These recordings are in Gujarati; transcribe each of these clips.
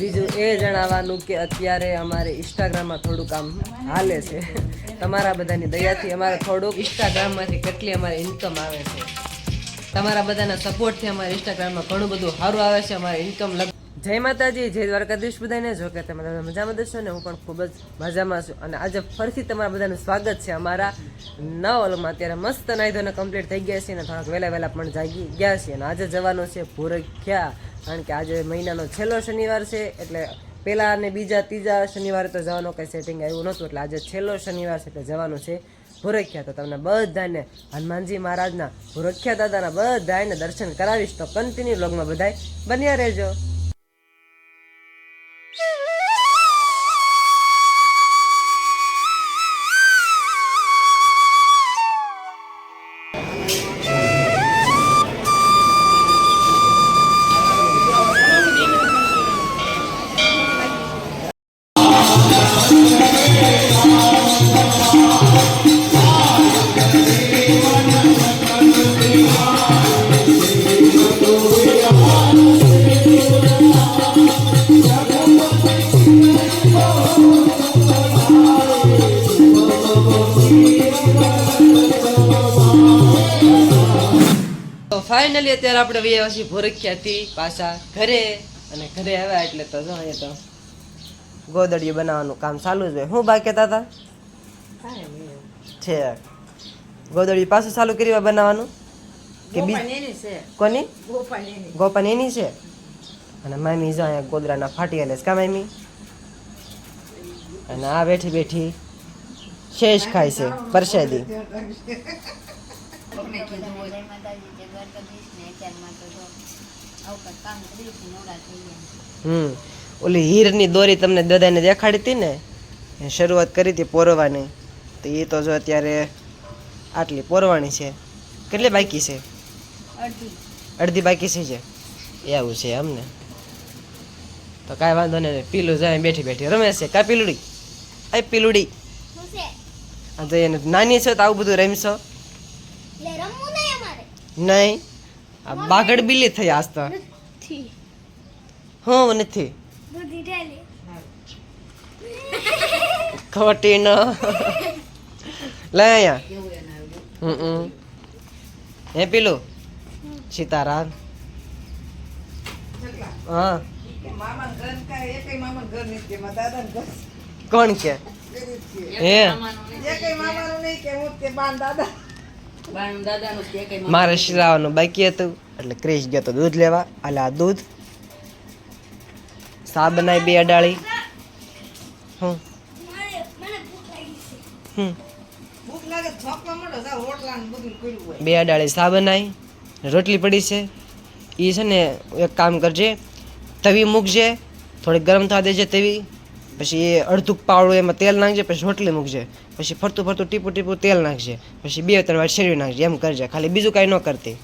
બીજું એ જણાવવાનું કે અત્યારે અમારે ઇન્સ્ટાગ્રામમાં થોડું કામ હાલે છે. તમારા બધાની દયાથી અમારે થોડુંક ઇન્સ્ટાગ્રામમાંથી કેટલી અમારે ઇન્કમ આવે છે. તમારા બધાના સપોર્ટથી અમારે ઇન્સ્ટાગ્રામમાં ઘણું બધું સારું આવે છે. અમારે ઇન્કમ લગ જય માતાજી, જય દ્વારકાધીશ બધાને જો કે તમે મજામાં દશો ને, હું પણ ખૂબ જ મજામાં છું. અને આજે ફરીથી તમારા બધાનું સ્વાગત છે અમારા નવલમાં અત્યારે મસ્ત ધોઈને કમ્પ્લીટ થઈ ગયા છીએ અને થોડાક વહેલા વહેલા પણ જાગી ગયા છીએ. અને આજે જવાનું છે ભૂરખ્યા. કારણ કે આજે મહિનાનો છેલ્લો શનિવાર છે, એટલે પહેલા અને બીજા ત્રીજા શનિવારે તો જવાનું કંઈ સેટિંગ આવ્યું નહોતું. એટલે આજે છેલ્લો શનિવાર છે, એટલે જવાનું છે ભૂરખ્યા. તો તમને બધાને હનુમાનજી મહારાજના ભૂરખ્યા દાદાના બધાને દર્શન કરાવીશ. તો કન્ટિન્યુ બ્લોગમાં બધાય બન્યા રહેજો. અત્યારે આપણે આવ્યા ભોરખ્યાથી પાછા ઘરે અને ઘરે આવ્યા એટલે તો જો અહીંયા તો ગોદડીયું બનાવવાનું કામ ચાલુ જ હોય. હું બા કહેતા હતા? છે. ગોદડી પાછું ચાલુ હોય બનાવવાનું? કે બીજી કોની? ગોપન એની. છે? અને મામી જો અહીંયા ગોદરાના ફાટી છે. કા મામી? અને આ બેઠી બેઠી શેષ ખાય છે પરસેદી. જય માતાજી જય દ્વારકાધીશ ને અત્યારમાં તો જો કામ કર્યું નવરા થઈ ગયા હમ. ઓલી હીરની દોરી તમને દાદાને દેખાડી હતી ને? શરૂઆત કરી હતી પોરવાની. તો એ તો જો અત્યારે આટલી પોરવાની છે. કેટલી બાકી છે? અડધી. અડધી બાકી છે જે? એવું છે અમને તો કાંઈ વાંધો નહીં. પીલું જાય બેઠી બેઠી. રમે છે કા પીલુડી? આ પીલુડી. આ તો એને નાની છે તો આવું બધું રમશો? નહીં. આ બાગડ બિલી થઈ આજ તો. હું નથી. ખોટી ન. લે અહીંયા. હમ હમ. હે પેલું? સીતારામ. હા. કોણ કે? હે? મારે. શિરાવાનું બાકી હતું એટલે ક્રિશ ગયો તો દૂધ લેવા. એટલે આ દૂધ. સા બનાવી બે અડાળી. હું હમ. બે અડાળી સા બનાવી રોટલી પડી છે. એ છે ને એક કામ કરજે તવી મૂકજે થોડી ગરમ થવા દેજે તવી. પછી એ અડધું પાવડું એમાં તેલ નાખજે પછી રોટલી મૂકજે પછી ફરતું ફરતું ટીપું ટીપું તેલ નાખજે પછી બે ત્રણ વાર શેરવી નાખજે એમ કરજે ખાલી બીજું કાંઈ ન કરતી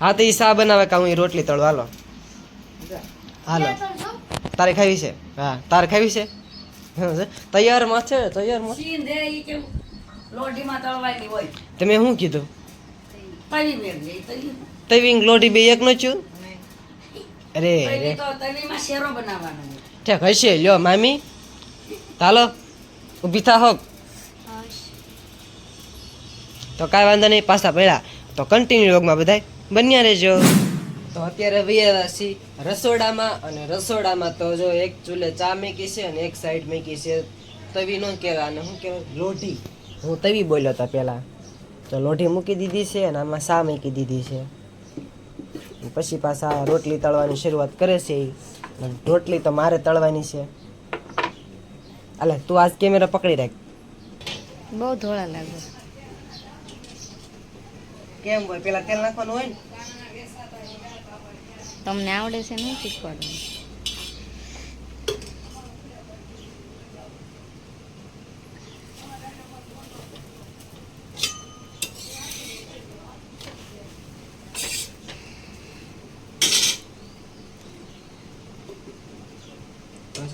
હા તો એ સા બનાવે કા હું એ રોટલી તળો હાલો હાલો તારે ખાવી છે હા તારે ખાવી છે હં, છે? તૈયારમાં છે તૈયારમાં લોઢીમાં તળવાની હોય તમે શું કીધું તવી લોઢી તવી તવી બે એક નો છું અરે. ઠેક હશે લ્યો મામી. હાલો ઊભી થા હોક તો કાંઈ વાંધો નહીં પાછા પડ્યા. તો કન્ટિન્યુ રોગમાં બધાય બન્યા રહેજો. તો અત્યારે વૈયા છીએ રસોડામાં અને રસોડામાં તો જો એક ચૂલે ચા મેકી છે અને એક સાઈડ મેકી છે. તવી નો કહેવાય અને શું કહેવાય? લોઢી. હું તવી બોલ્યો હતા પહેલાં. તો લોઢી મૂકી દીધી છે અને આમાં સા મૂકી દીધી છે. પછી પાછા રોટલી તળવાની શરૂઆત કરે છે એ રોટલી તો મારે તળવાની છે. અલે તું આજ કેમેરા પકડી રાખ. બહુ ધોળા લાગે. કેમ હોય? પેલા તેલ નાખવાનું હોય ને? તમને આવડે છે નહીં શીખવાડવું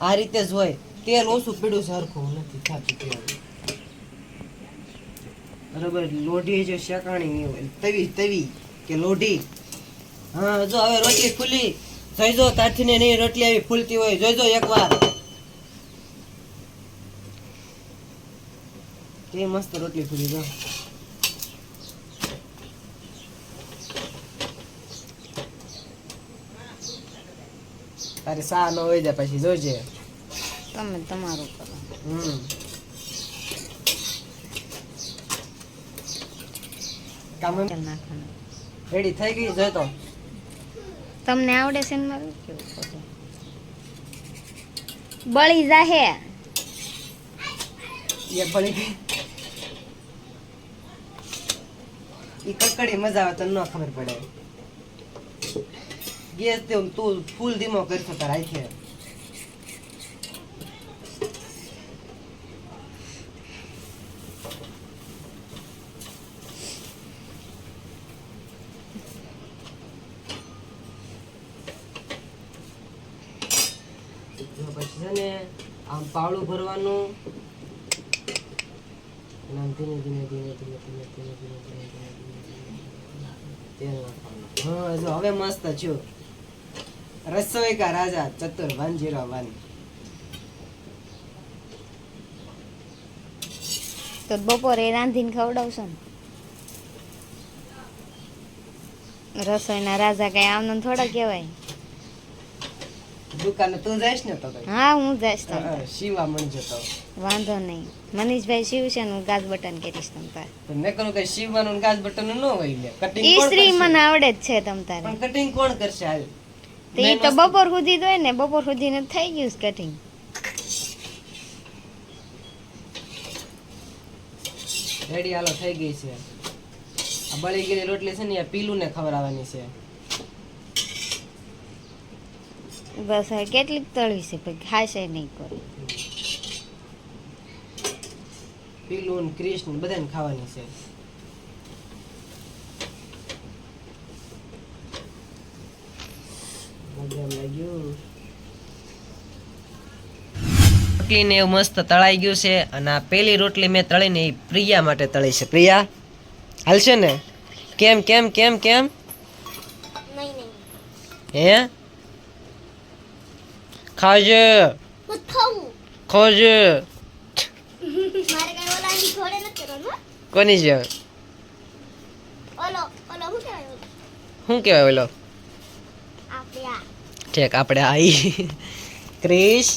આ રીતે જ હોય. તેલ ઓછું પીડું સરખું નથી થતું તેલ. બરાબર લોઢી જો શેકાણી નહીં હોય તવી તવી કે લોઢી? હા જો હવે રોટલી ફૂલી જોઈજો તાઠીને નહીં રોટલી આવી ફૂલતી હોય જોઈજો એકવાર. તે મસ્ત રોટલી ફૂલી જો. તારે સા ન હોય જાય પછી જોજે. તમે તમારું કરો. હમ. કામ નાખવાનું. રેડી થઈ ગઈ? જોઈ તો. તમને આવડે છે મારું? કેવું બળી જાહે. એ બળી ગઈ. ઈ કકડી મજા આવે તો ન ખબર પડે. ગેસ દે તું ફૂલ ધીમો કરશો તાર છે પછી છે ને આમ પાવડું ભરવાનું ધીમે ધીમે ધીમે ધીમે ધીમે ધીમે ધીમે ધીમે ધીમે ધીમે તેલ નાખવાનું હા હવે મસ્ત છું રસોઈ કા રાજા ચતુર વન જીરો વન. તો બપોરે રાંધીને ખવડાવશો ને? રસોઈના રાજા કઈ આમને થોડા કહેવાય. દુકાને તું જઈશ ને તો હા હું જઈશ તો. શિવા મણ જતો વાંધો નહીં. મનીષભાઈ શિવ છે ને હું ગાજ બટન કરીશ તમ તાર. મેં કહ્યું કે શિવવાનું ગાજ બટન ન હોય લે. કટિંગ ઈ કોણ કરશે? મને આવડે જ છે તમ તારે. પણ કટિંગ કોણ કરશે હાલ? તો તો બપોર સુધી તો ને બપોર સુધી ને થઈ ગયું કટિંગ રેડી હાલો થઈ ગઈ છે. આ બળી ગયેલી રોટલી છે ને આ પીલું ને ખવડાવવાની છે. બસ હવે કેટલીક તળવી છે પછી ખાશે નહીં કોઈ. પીલું કૃષ્ણ બધાને ખાવાની છે. મજામાં લાગ્યું. રોટલી એવું મસ્ત તળાઈ ગયું છે અને આ પેલી રોટલી મેં તળીને એ પ્રિયા માટે તળી છે. પ્રિયા હાલશે ને? કેમ કેમ કેમ કેમ? હે? ખાજે. ખાજે. કોની છે શું કહેવાય ઓલો? ઠેક આપણે આઈ. ક્રિશ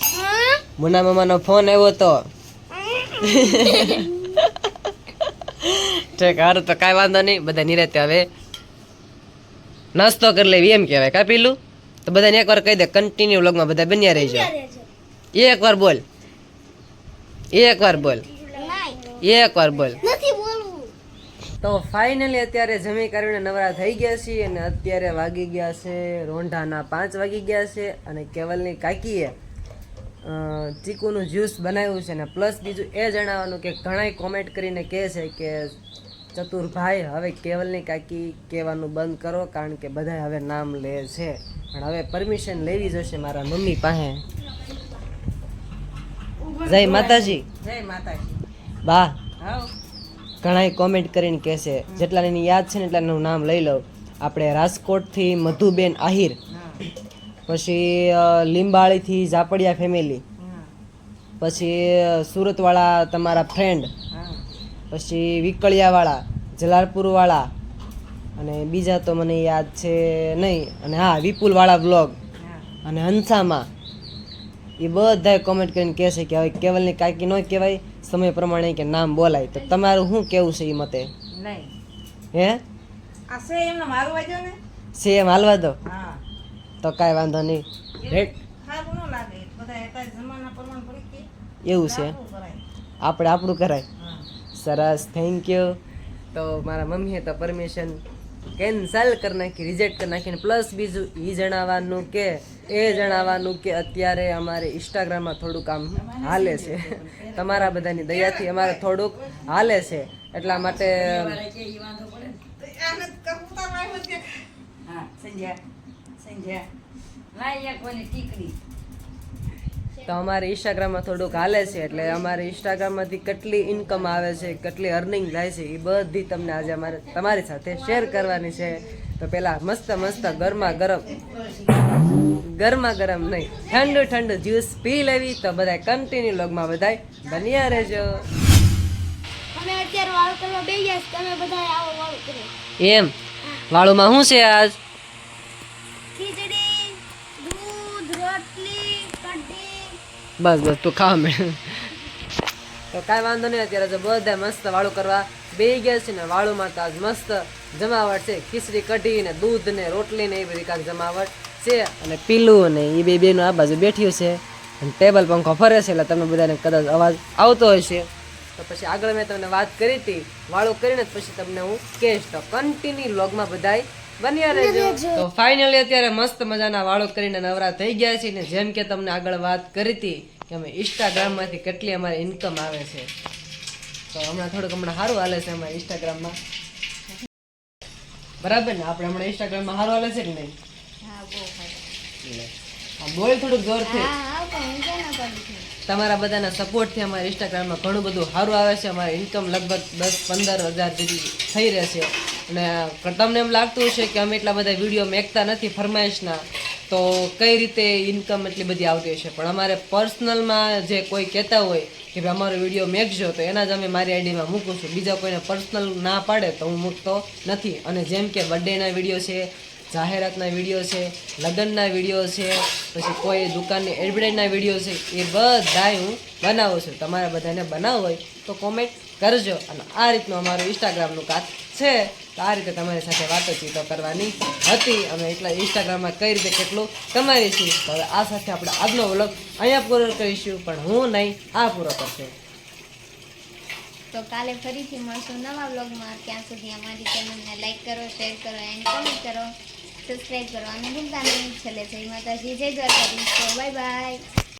મુના મામાનો ફોન આવ્યો તો. ઠેક હારું તો કાંઈ વાંધો નહીં બધા નિરાતે હવે નાસ્તો કરી લેવી એમ કહેવાય. કા પીલું? તો બધાને એકવાર કહી દે કન્ટિન્યુ વ્લોગમાં બધા બન્યા રહેજો. એક વાર બોલ. એક વાર બોલ. એકવાર બોલ. તો ફાઇનલી અત્યારે જમી કરીને નવરા થઈ ગયા છીએ અને અત્યારે વાગી ગયા છે રોંઢાના પાંચ વાગી ગયા છે અને કેવલની કાકીએ ચીકુનું જ્યુસ બનાવ્યું છે ને પ્લસ બીજું એ જણાવવાનું કે ઘણાય કોમેન્ટ કરીને કહે છે કે ચતુરભાઈ હવે કેવલની કાકી કહેવાનું બંધ કરો કારણ કે બધા હવે નામ લે છે. પણ હવે પરમિશન લેવી જશે મારા મમ્મી પાસે. જય માતાજી. જય માતાજી. બા. હાવ ઘણાય કોમેન્ટ કરીને કહેશે જેટલા એની યાદ છે ને એટલાનું નામ લઈ લઉં. આપણે રાજકોટથી મધુબેન આહિર, પછી લીંબાળીથી ઝાપડિયા ફેમિલી પછી સુરતવાળા તમારા ફ્રેન્ડ પછી વિકળિયાવાળા, જલાલપુરવાળા, અને બીજા તો મને યાદ છે નહીં. અને હા, વિપુલવાળા બ્લોગ અને હંસામાં, એ બધાય કોમેન્ટ કરીને કહે છે કે હવે કેવલની કાકી ન કહેવાય. સમય પ્રમાણે કે નામ બોલાય તો તમારું શું કેવું છે એ મતે? નહીં. હે? આ છે એમ હાલવા દો. તો કાંઈ વાંધો નહીં. એવું છે. આપણે આપણું કરાય. સરસ થેન્ક યુ તો મારા મમ્મીએ તો પરમિશન કેન્સલ કરી નાખી રિજેક્ટ કરી નાખીને. પ્લસ બીજું એ જણાવવાનું કે એ જણાવવાનું કે અત્યારે અમારે ઇન્સ્ટાગ્રામમાં થોડુંક આમ હાલે છે. તમારા બધાની દયાથી અમારે થોડુંક હાલે છે. એટલા માટે સંજ્યા સંજ્યા ટીકડી તો અમારે ઇન્સ્ટાગ્રામમાં થોડુંક હાલે છે એટલે અમારે ઇન્સ્ટાગ્રામમાંથી કેટલી ઇન્કમ આવે છે કેટલી અર્નિંગ થાય છે એ બધી તમને આજે અમારે તમારી સાથે શેર કરવાની છે. તો પેલા મસ્ત મસ્ત ગરમા ગરમ ગરમા ગરમ નહીં ઠંડુ ઠંડુ જ્યુસ પી લેવી. તો બધા કન્ટિન્યુ લોગમાં બધાય બન્યા રહેજો. અમે અત્યારે વાળ કરવા બે તમે બધા આવો વાળ કરો. એમ? વાળુમાં શું છે આજ? બસ બસ, તું ખા મેળ તો કાંઈ વાંધો નહીં, અત્યારે તો બધા મસ્ત વાળું કરવા બે ગયા છે ને વાળુમાં તો આજ મસ્ત જમાવટ છે. ખીચડી, કઢી ને દૂધ ને રોટલી ને એ બધી કાંઈક જમાવટ છે. અને પીલું ને એ બે બેનું આ બાજુ બેઠ્યું છે. અને ટેબલ પંખો ફરે છે, એટલે તમે બધાને કદાચ અવાજ આવતો હશે. તો પછી આગળ મેં તમને વાત કરી હતી, વાળું કરીને પછી તમને હું કહેશ. તો કન્ટિન્યુ લોગમાં બધાય બન્યા રહેજો. તો ફાઇનલી અત્યારે મસ્ત મજાના વાળો કરીને નવરા થઈ ગયા છે ને જેમ કે તમને આગળ વાત કરી હતી કે અમે ઇન્સ્ટાગ્રામમાંથી કેટલી અમારે ઇન્કમ આવે છે. તો હમણાં થોડુંક હમણાં સારું હાલે છે અમારે ઇન્સ્ટાગ્રામમાં બરાબર ને? આપણે હમણાં ઇન્સ્ટાગ્રામમાં સારું હાલે છે કે નહીં? બોલ થોડુંક જોરથી તમારા બધાના સપોર્ટથી અમારા ઇન્સ્ટાગ્રામમાં ઘણું બધું સારું આવે છે. અમારી ઇન્કમ લગભગ દસ પંદર હજાર જેટલી થઈ રહેશે. અને તમને એમ લાગતું હશે કે અમે એટલા બધા વીડિયો મેકતા નથી ફરમાઈશના તો કઈ રીતે ઇન્કમ એટલી બધી આવતી હશે? પણ અમારે પર્સનલમાં જે કોઈ કહેતા હોય કે ભાઈ અમારો વીડિયો મેકજો, તો એના જ અમે મારી આઈડીમાં મૂકું છું. બીજા કોઈને પર્સનલ ના પાડે તો હું મૂકતો નથી. અને જેમ કે બર્થડેના વીડિયો છે, જાહેરાતના વીડિયો છે, લગ્નના વીડિયો છે, પછી કોઈ દુકાનની એડવર્ટાઇઝના વીડિયો છે, એ બધાય હું બનાવું છું. તમારા બધાને બનાવવું હોય તો કોમેન્ટ કરજો. અને આ રીતનું અમારું ઇન્સ્ટાગ્રામનું કાચ છે. તો આ રીતે તમારી સાથે વાતચીતો કરવાની હતી. અમે એટલા ઇન્સ્ટાગ્રામમાં કઈ રીતે કેટલું કમાવીશું તો હવે આ સાથે આપણે આજનો વ્લોગ અહીંયા પૂરો કરીશું. પણ હું નહીં, આ પૂરો કરશે. તો કાલે ફરીથી મળશું નવા વ્લોગમાં. ત્યાં સુધી અમારી ચેનલને લાઈક કરો શેર કરો એન્ડ કમેન્ટ કરો. સબસ્ક્રાઈબ કરવાનું ભૂલતા નહીં. છેલ્લે જય માતાજી, જય દ્વારકાધીશ. Bye bye